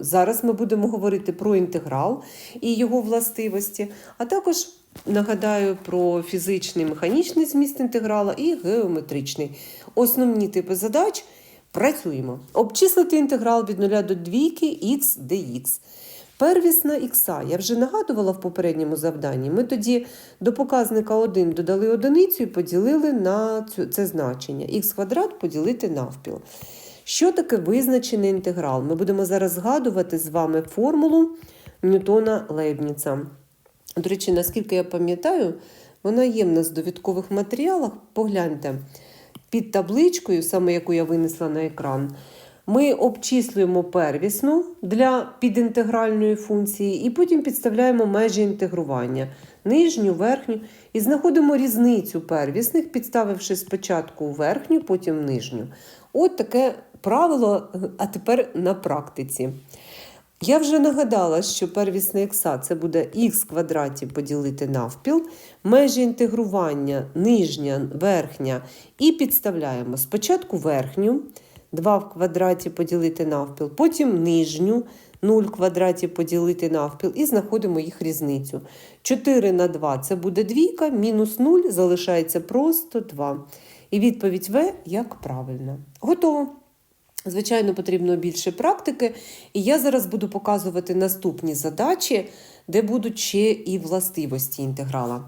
Зараз ми будемо говорити про інтеграл і його властивості, а також нагадаю про фізичний механічний зміст інтеграла і геометричний. Основні типи задач працюємо. Обчислити інтеграл від 0 до 2 х dx. Первісна ікса, я вже нагадувала в попередньому завданні. Ми тоді до показника 1 додали одиницю і поділили на це значення. х квадрат поділити навпіл. Що таке визначений інтеграл? Ми будемо зараз згадувати з вами формулу Ньютона Лейбніца. До речі, наскільки я пам'ятаю, вона є в нас в довідкових матеріалах. Погляньте, під табличкою, саме яку я винесла на екран, ми обчислюємо первісну для підінтегральної функції, і потім підставляємо межі інтегрування нижню, верхню, і знаходимо різницю первісних, підставивши спочатку верхню, потім нижню. От таке правило, а тепер на практиці. Я вже нагадала, що первісна ікса це буде х квадраті поділити навпіл, межі інтегрування нижня, верхня, і підставляємо спочатку верхню, 2 в квадраті поділити навпіл, потім нижню, 0 в квадраті поділити навпіл, і знаходимо їх різницю. 4 на 2 це буде двійка, мінус 0 залишається просто 2. І відповідь В як правильна. Готово. Звичайно, потрібно більше практики, і я зараз буду показувати наступні задачі, де будуть ще і властивості інтеграла.